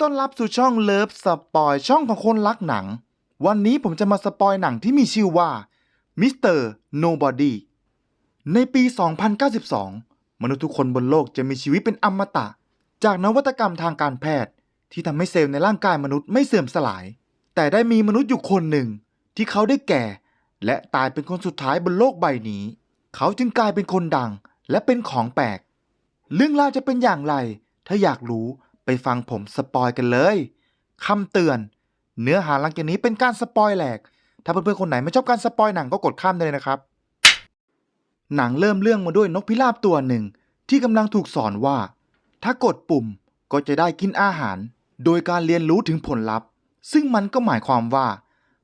ต้อนรับสู่ช่องเลิฟสปอยช่องของคนรักหนัง วันนี้ผมจะมาสปอยหนังที่มีชื่อว่ามิสเตอร์โนบอดี้ในปี 2092 มนุษย์ทุกคนบนโลกจะมีชีวิตเป็นอมตะ จากนวัตกรรมทางการแพทย์ ที่ทำให้เซลล์ในร่างกายมนุษย์ไม่เสื่อมสลาย แต่ได้มีมนุษย์อยู่คนหนึ่ง ที่เขาได้แก่ และตายเป็นคนสุดท้ายบนโลกใบนี้ เขาจึงกลายเป็นคนดังและเป็นของแปลก เรื่องราวจะเป็นอย่างไร ถ้าอยากรู้ ไปฟังผมสปอยกันเลยคำเตือน เนื้อหาหลังจากนี้เป็นการสปอยแหลก ถ้าเพื่อนๆคนไหนไม่ชอบการสปอยหนังก็กดข้ามได้เลยนะครับ หนังเริ่มเรื่องมาด้วยนกพิราบตัวหนึ่ง ที่กำลังถูกสอนว่า ถ้ากดปุ่มก็จะได้กินอาหาร โดยการเรียนรู้ถึงผลลัพธ์ ซึ่งมันก็หมายความว่า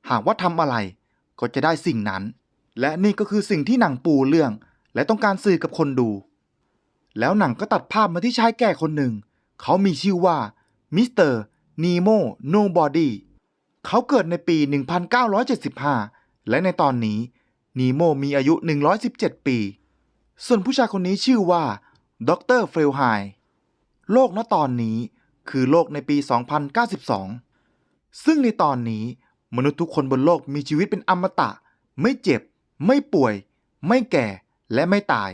หากว่าทำอะไร ก็จะได้สิ่งนั้น และนี่ก็คือสิ่งที่หนังปูเรื่อง และต้องการสื่อกับคนดู แล้วหนังก็ตัดภาพมาที่ชายแก่คนหนึ่ง เขามีชื่อว่ามิสเตอร์นีโมโนบอดี้เขาเกิดในปี 1975 และในตอนนี้นีโมมีอายุ 117 ปี ส่วนผู้ชายคนนี้ชื่อว่าดรเฟลไฮโลกณตอนนี้คือโลกในปี 2092 ซึ่งในตอนนี้มนุษย์ทุกคนบนโลกมีชีวิตเป็นอมตะ ไม่เจ็บ ไม่ป่วย ไม่แก่และไม่ตาย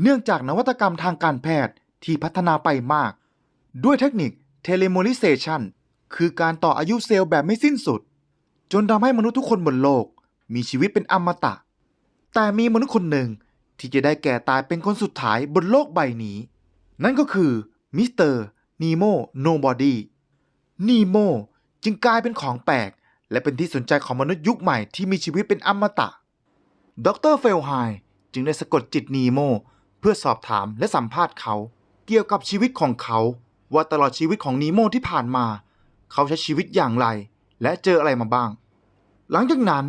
เนื่องจากนวัตกรรมทางการแพทย์ที่พัฒนาไปมาก ด้วยเทคนิคเทเลโมลิเซชันคือการต่ออายุเซลล์แบบไม่สิ้นสุด จนทำให้มนุษย์ทุกคนบนโลก มีชีวิตเป็นอมตะ แต่มีมนุษย์คนหนึ่งที่จะได้แก่ตายเป็นคนสุดท้ายบนโลกใบนี้ นั่นก็คือมิสเตอร์นีโมโนบอดี้นีโมจึงกลายเป็นของแปลก และเป็นที่สนใจของมนุษย์ยุคใหม่ที่มีชีวิตเป็นอมตะดรเฟลไฮจึงได้สะกดจิตนีโมเพื่อสอบถามและสัมภาษณ์เขา เกี่ยวกับชีวิตของเขา ว่าตลอดชีวิตของนีโมที่ผ่านมา เขาใช้ชีวิตอย่างไร และเจออะไรมาบ้าง หลังจากนั้น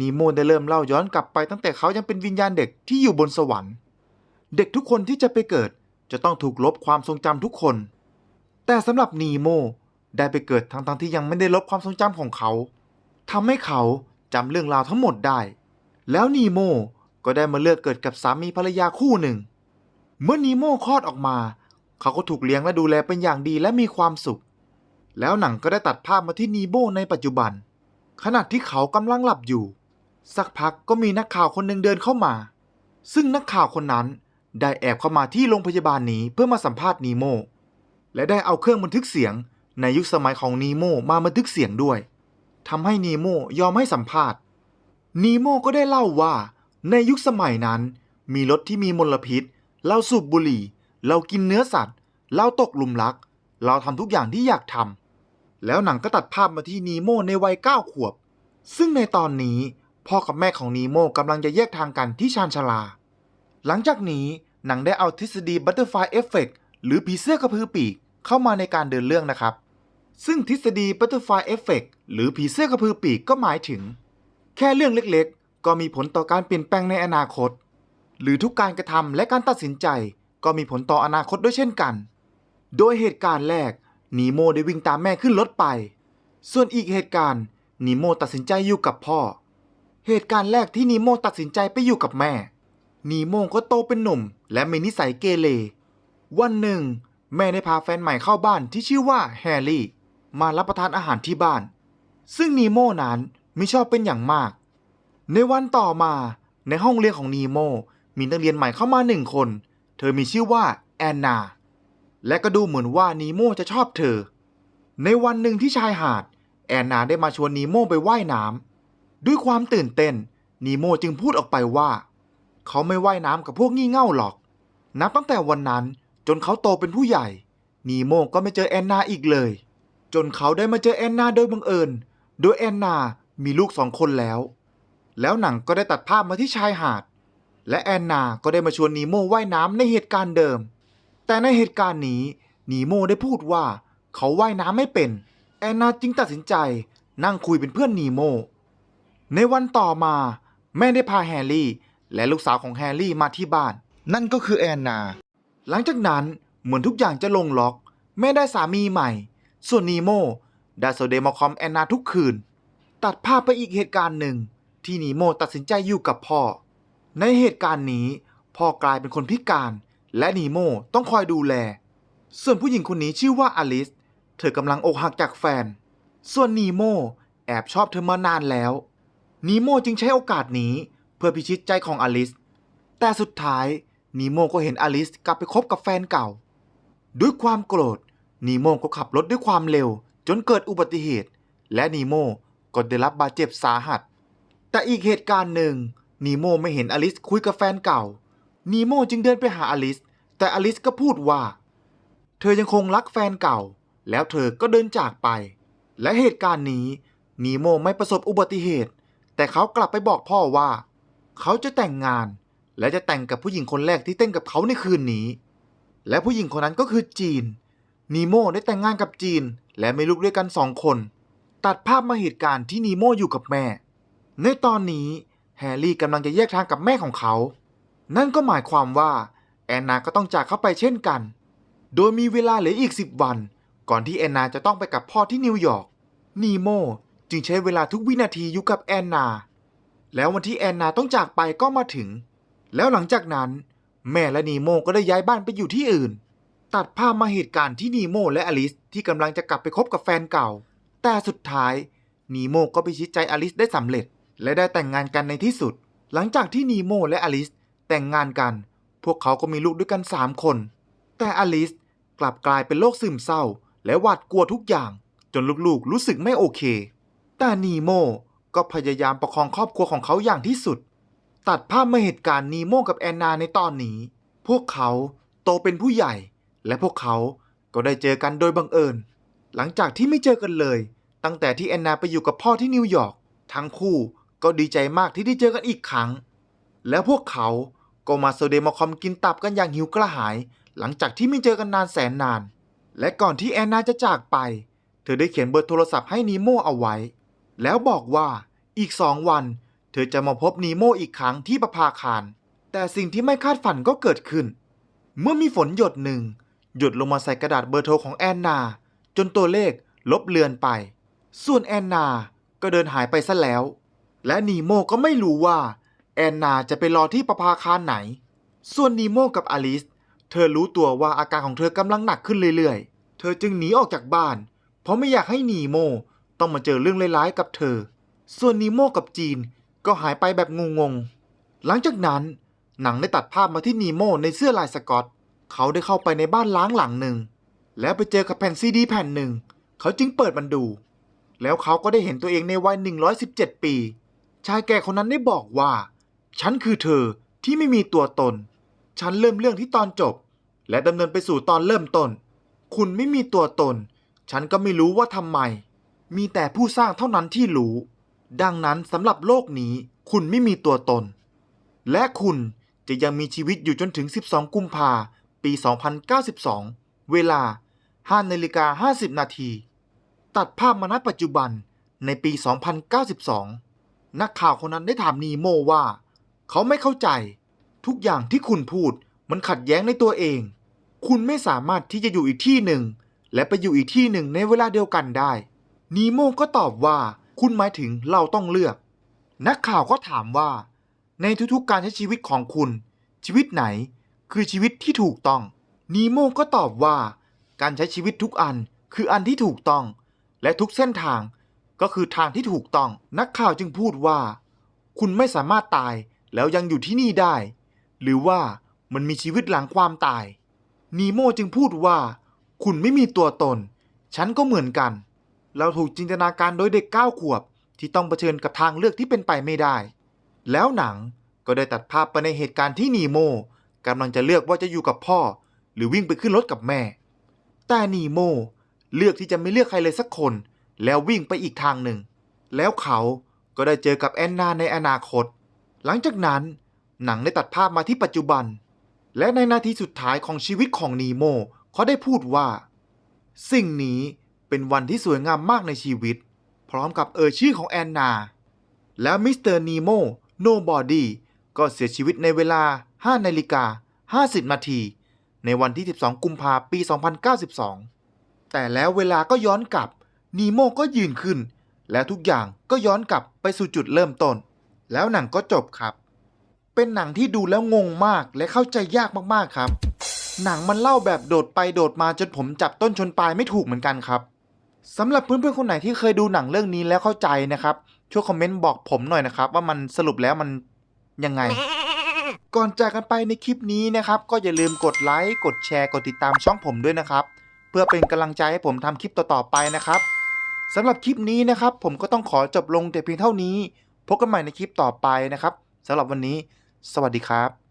นีโมได้เริ่มเล่าย้อนกลับไปตั้งแต่เขายังเป็นวิญญาณเด็กที่อยู่บนสวรรค์ เด็กทุกคนที่จะไปเกิดจะต้องถูกลบความทรงจำทุกคน แต่สำหรับนีโมได้ไปเกิดทั้งๆที่ยังไม่ได้ลบความทรงจำของเขาทำให้เขาจำเรื่องราวทั้งหมดได้ แล้วนีโมก็ได้มาเลือกเกิดกับสามีภรรยาคู่หนึ่ง เมื่อนีโมคลอดออกมา เขาก็ถูกเลี้ยงและดูแลเป็นอย่างดีและมีความสุข แล้วหนังก็ได้ตัดภาพมาที่นีโมในปัจจุบัน ขณะที่เขากำลังหลับอยู่ สักพักก็มีนักข่าวคนหนึ่งเดินเข้ามา ซึ่งนักข่าวคนนั้นได้แอบเข้ามาที่โรงพยาบาลนี้เพื่อมาสัมภาษณ์นีโมและได้เอาเครื่องบันทึกเสียง ในยุคสมัยของนีโมมาบันทึกเสียงด้วยทำให้นีโมยอมให้สัมภาษณ์นีโมก็ได้เล่าว่าในยุคสมัยนั้น มีรถที่มีมลพิษเราสูบบุหรี่ เรากินเนื้อสัตว์ เราตกหลุมรัก เราทำทุกอย่างที่อยากทำแล้วหนังก็ตัดภาพมาที่นีโมในวัยเก้าขวบ ซึ่งในตอนนี้พ่อกับแม่ของนีโมกำลังจะแยกทางกันที่ชานชาลา หลังจากนี้หนังได้เอาทฤษฎีบัตเตอร์ฟลายเอฟเฟกหรือผีเสื้อกระพือปีกเข้ามาในการเดินเรื่องนะครับ ซึ่งทฤษฎีบัตเตอร์ฟลายเอฟเฟกหรือผีเสื้อกระพือปีกก็หมายถึง แค่เรื่องเล็กๆ ก็มีผลต่อการเปลี่ยนแปลงในอนาคต หรือทุกการกระทำและการตัดสินใจ ก็มีผลต่ออนาคตด้วยเช่นกัน โดยเหตุการณ์แรกนีโมได้วิ่งตามแม่ขึ้นรถไป ส่วนอีกเหตุการณ์นีโมตัดสินใจอยู่กับพ่อ เหตุการณ์แรกที่นีโมตัดสินใจไปอยู่กับแม่ นีโมก็โตเป็นหนุ่ม และมีนิสัยเกเร วันหนึ่ง แม่ได้พาแฟนใหม่เข้าบ้านที่ชื่อว่าแฮร์รี่ มารับประทานอาหารที่บ้าน ซึ่งนีโมนั้นไม่ชอบเป็นอย่างมาก ในวันต่อมาในห้องเรียนของนีโมมีนักเรียนใหม่เข้ามาหนึ่งคน ธอมีชื่อว่าแอนนา และก็ดูเหมือนว่านีโมจะชอบเธอ ในวันหนึ่งที่ชายหาด แอนนาได้มาชวนนีโมไปว่ายน้ำด้วยความตื่นเต้นนีโมจึงพูดออกไปว่า เขาไม่ว่ายน้ำกับพวกงี่เง่าหรอก นับตั้งแต่วันนั้นจนเขาโตเป็นผู้ใหญ่นีโมก็ไม่เจอแอนนาอีกเลย จนเขาได้มาเจอแอนนาโดยบังเอิญ โดยแอนนามีลูกสองคนแล้ว แล้วหนังก็ได้ตัดภาพมาที่ชายหาด และแอนนาก็ได้มาชวนนีโมว่ายน้ำในเหตุการณ์เดิม แต่ในเหตุการณ์นี้นีโมได้พูดว่าเขาว่ายน้ำไม่เป็น แอนนาจึงตัดสินใจนั่งคุยเป็นเพื่อนนีโม ในวันต่อมา แม่ได้พาแฮร์รี่ และลูกสาวของแฮร์รี่มาที่บ้าน นั่นก็คือแอนนา หลังจากนั้นเหมือนทุกอย่างจะลงล็อก แม่ได้สามีใหม่ ส่วนนีโมได้โซเดมาคอมแอนนาทุกคืน ตัดภาพไปอีกเหตุการณ์หนึ่งที่นีโมตัดสินใจอยู่กับพ่อ ในเหตุการณ์นี้พ่อกลายเป็นคนพิการและนีโมต้องคอยดูแล ส่วนผู้หญิงคนนี้ชื่อว่าอลิส เธอกำลังอกหักจากแฟน ส่วนนีโมแอบชอบเธอมานานแล้วนีโมจึงใช้โอกาสนี้เพื่อพิชิตใจของอลิส แต่สุดท้ายนีโมก็เห็นอลิสกลับไปคบกับแฟนเก่า ด้วยความโกรธนีโมก็ขับรถด้วยความเร็ว จนเกิดอุบัติเหตุ และนีโมก็ได้รับบาดเจ็บสาหัส แต่อีกเหตุการณ์หนึ่ง นีโมไม่เห็นอลิสคุยกับแฟนเก่า นีโมจึงเดินไปหาอลิส แต่อลิสก็พูดว่า เธอยังคงรักแฟนเก่า แล้วเธอก็เดินจากไป และเหตุการณ์นี้ นีโมไม่ประสบอุบัติเหตุ แต่เขากลับไปบอกพ่อว่า เขาจะแต่งงาน และจะแต่งกับผู้หญิงคนแรกที่เต้นกับเขาในคืนนี้ และผู้หญิงคนนั้นก็คือจีน นีโมได้แต่งงานกับจีน และมีลูกด้วยกันสองคน ตัดภาพมาเหตุการณ์ที่นีโมอยู่กับแม่ ในตอนนี้ แฮร์รี่กำลังจะแยกทางกับแม่ของเขา นั่นก็หมายความว่า แอนนาก็ต้องจากเขาไปเช่นกัน โดยมีเวลาเหลืออีก 10 วัน ก่อนที่แอนนาจะต้องไปกับพ่อที่นิวยอร์ก นีโมจึงใช้เวลาทุกวินาทีอยู่กับแอนนา แล้ววันที่แอนนาต้องจากไปก็มาถึง แล้วหลังจากนั้น แม่และนีโมก็ได้ย้ายบ้านไปอยู่ที่อื่น ตัดภาพมาเหตุการณ์ที่นีโมและอลิสที่กำลังจะกลับไปคบกับแฟนเก่า แต่สุดท้ายนีโมก็ไปชิดใจอลิสได้สำเร็จ และได้แต่งงานกันในที่สุด หลังจากที่นีโมและอลิสแต่งงานกัน พวกเขาก็มีลูกด้วยกัน 3 คน แต่อลิสกลับกลายเป็นโรคซึมเศร้า และหวาดกลัวทุกอย่าง จนลูกๆ รู้สึกไม่โอเค แต่นีโมก็พยายามประคองครอบครัวของเขาอย่างที่สุด ตัดภาพมาเหตุการณ์นีโมกับแอนนาในตอนนี้ พวกเขาโตเป็นผู้ใหญ่ และพวกเขาก็ได้เจอกันโดยบังเอิญ หลังจากที่ไม่เจอกันเลย ตั้งแต่ที่แอนนาไปอยู่กับพ่อที่นิวยอร์กทั้งคู่ ก็ดีใจมากที่ได้เจอกันอีกครั้ง แล้วพวกเขาก็มาโซเดมาคอมกินตับกันอย่างหิวกระหาย หลังจากที่ไม่เจอกันนานแสนนาน และก่อนที่แอนนาจะจากไป เธอได้เขียนเบอร์โทรศัพท์ให้นีโมเอาไว้ แล้วบอกว่าอีกสองวัน เธอจะมาพบนีโมอีกครั้งที่ประภาคาร แต่สิ่งที่ไม่คาดฝันก็เกิดขึ้น เมื่อมีฝนหยดหนึ่ง หยดลงมาใส่กระดาษเบอร์โทรของแอนนา จนตัวเลขลบเลือนไป ส่วนแอนนาก็เดินหายไปซะแล้ว และนีโมก็ไม่รู้ว่า แอนนาจะไปรอที่ประภาคารไหน ส่วนนีโมกับอลิส เธอรู้ตัวว่าอาการของเธอกำลังหนักขึ้นเรื่อยๆ เธอจึงหนีออกจากบ้าน เพราะไม่อยากให้นีโมต้องมาเจอเรื่องร้ายๆกับเธอ ส่วนนีโมกับจีนก็หายไปแบบงงๆ หลังจากนั้น หนังได้ตัดภาพมาที่นีโมในเสื้อลายสกอต เขาได้เข้าไปในบ้านล้างหลังหนึ่ง แล้วไปเจอกับแผ่นซีดีแผ่นหนึ่ง เขาจึงเปิดมันดู แล้วเขาก็ได้เห็นตัวเองในวัย 117 ปี ชายแก่คนนั้นได้บอกว่า ฉันคือเธอที่ไม่มีตัวตน ฉันเริ่มเรื่องที่ตอนจบ และดำเนินไปสู่ตอนเริ่มต้น คุณไม่มีตัวตน ฉันก็ไม่รู้ว่าทำไม มีแต่ผู้สร้างเท่านั้นที่รู้ ดังนั้นสำหรับโลกนี้ คุณไม่มีตัวตน และคุณจะยังมีชีวิตอยู่จนถึง 12 กุมภาปี 2092 เวลา5นาฬิกา50 นาที ตัดภาพมาณปัจจุบันในปี 2092 นักข่าวคนนั้นได้ถามนีโมว่า เขาไม่เข้าใจ ทุกอย่างที่คุณพูดมันขัดแย้งในตัวเอง คุณไม่สามารถที่จะอยู่อีกที่หนึ่ง และไปอยู่อีกที่หนึ่งในเวลาเดียวกันได้นีโมก็ตอบว่าคุณหมายถึงเราต้องเลือก นักข่าวก็ถามว่า ในทุกๆการใช้ชีวิตของคุณ ชีวิตไหน คือชีวิตที่ถูกต้องนีโมก็ตอบว่า การใช้ชีวิตทุกอันคืออันที่ถูกต้อง และทุกเส้นทาง ก็คือทางที่ถูกต้อง นักข่าวจึงพูดว่า คุณไม่สามารถตายแล้วยังอยู่ที่นี่ได้ หรือว่ามันมีชีวิตหลังความตาย นีโมจึงพูดว่า คุณไม่มีตัวตน ฉันก็เหมือนกัน เราถูกจินตนาการโดยเด็กเก้าขวบ ที่ต้องเผชิญกับทางเลือกที่เป็นไปไม่ได้ แล้วหนังก็ได้ตัดภาพไปในเหตุการณ์ที่นีโมกำลังจะเลือกว่าจะอยู่กับพ่อ หรือวิ่งไปขึ้นรถกับแม่ แต่นีโมเลือกที่จะไม่เลือกใครเลยสักคน แล้ววิ่งไปอีกทางหนึ่ง แล้วเขาก็ได้เจอกับแอนนาในอนาคต หลังจากนั้นหนังได้ตัดภาพมาที่ปัจจุบัน และในนาทีสุดท้ายของชีวิตของนีโมเขาได้พูดว่า สิ่งนี้เป็นวันที่สวยงามมากในชีวิต พร้อมกับเอ่ยชื่อของแอนนา แล้วมิสเตอร์นีโมโนบอดี้ก็เสียชีวิตในเวลา 5นาฬิกา50นาทีในวันที่ 12 กุมภาพันธ์ปี 2092 แต่แล้วเวลาก็ย้อนกลับ นีโมก็ยืนขึ้น และทุกอย่างก็ย้อนกลับไปสู่จุดเริ่มต้น แล้วหนังก็จบครับ เป็นหนังที่ดูแล้วงงมากและเข้าใจยากมากๆครับ หนังมันเล่าแบบโดดไปโดดมาจนผมจับต้นชนปลายไม่ถูกเหมือนกันครับสำหรับเพื่อนๆคนไหนที่เคยดูหนังเรื่องนี้แล้วเข้าใจนะครับช่วยคอมเมนต์บอกผมหน่อยนะครับ ว่ามันสรุปแล้วมันยังไง ก่อนจากกันไปในคลิปนี้นะครับ ก็อย่าลืมกดไลค์กดแชร์กดติดตามช่องผมด้วยนะครับ เพื่อเป็นกำลังใจให้ผมทำคลิปต่อๆไปนะครับ สำหรับคลิปนี้นะครับผมก็ต้องขอจบลงแต่เพียงเท่านี้ พบกันใหม่ในคลิปต่อไปนะครับสำหรับวันนี้ สวัสดีครับ